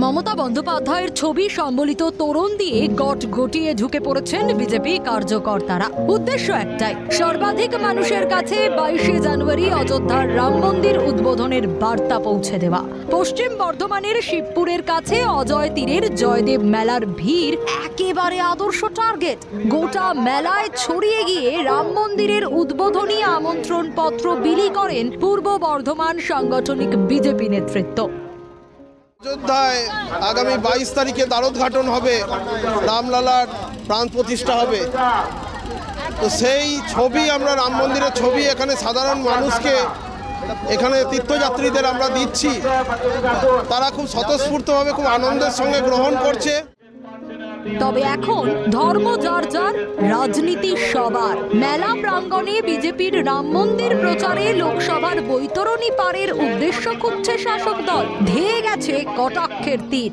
মমতা বন্দ্যোপাধ্যায়ের ছবি সম্বলিত তোরণ দিয়ে গট গটিয়ে ঢুকে পড়েছেন বিজেপি কার্যকর্তারা। উদ্দেশ্য একটাই, সর্বাধিক মানুষের কাছে বাইশে জানুয়ারি অযোধ্যার রাম মন্দির উদ্বোধনের বার্তা পৌঁছে দেওয়া। পশ্চিম বর্ধমানের শিবপুরের কাছে অজয় তীরের জয়দেব মেলার ভিড়, একেবারে আদর্শ টার্গেট। গোটা মেলায় ছড়িয়ে গিয়ে রাম মন্দিরের উদ্বোধনী আমন্ত্রণ পত্র বিলি করেন পূর্ব বর্ধমান সাংগঠনিক বিজেপি নেতৃত্ব। অযোধ্যায় আগামী বাইশ তারিখে দ্বারোদ্ঘাটন হবে, রামলালার প্রাণ প্রতিষ্ঠা হবে। তো সেই ছবি আমরা রাম মন্দিরের ছবি, এখানে সাধারণ মানুষকে, এখানে তীর্থযাত্রীদের আমরা দিচ্ছি। তারা খুব স্বতঃস্ফূর্তভাবে খুব আনন্দের সঙ্গে গ্রহণ করছে। তবে এখন ধর্ম যার যার, রাজনীতি সবার। মেলা প্রাঙ্গণে বিজেপির রাম মন্দির প্রচারে লোকসভার বৈতরণী পারের উদ্দেশ্য খুঁজছে শাসক দল। ধেয়ে গেছে কটাক্ষের তীর।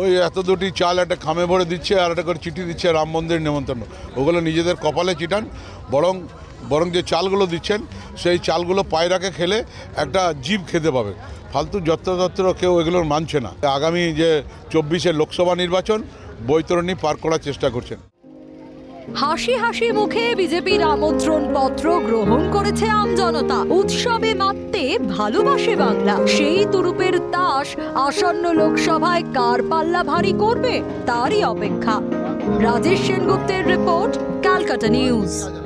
ওই এত দুটি চাল একটা খামে ভরে দিচ্ছে আর একটা করে চিঠি দিচ্ছে রাম মন্দির নেমন্তন্ন ওগুলো নিজেদের কপালে চিটান, বরং বরং যে চালগুলো দিচ্ছেন, সেই চালগুলো পায়রাকে খেলে একটা জীব খেতে পাবে। ফালতু যত্রতত্র কেউ এগুলো মানছে না। আগামী যে চব্বিশের লোকসভা নির্বাচন, বৈতরণী পার করার চেষ্টা করছেন। হাসি হাসি মুখে বিজেপির আমন্ত্রণ পত্র গ্রহণ করেছে আমজনতা উৎসবে মাততে ভালোবাসে বাংলা। সেই তুরুপের তাস আসন্ন লোকসভায় কার পাল্লা ভারী করবে, তারই অপেক্ষা। রাজেশ সেনগুপ্তের রিপোর্ট, ক্যালকাটা নিউজ।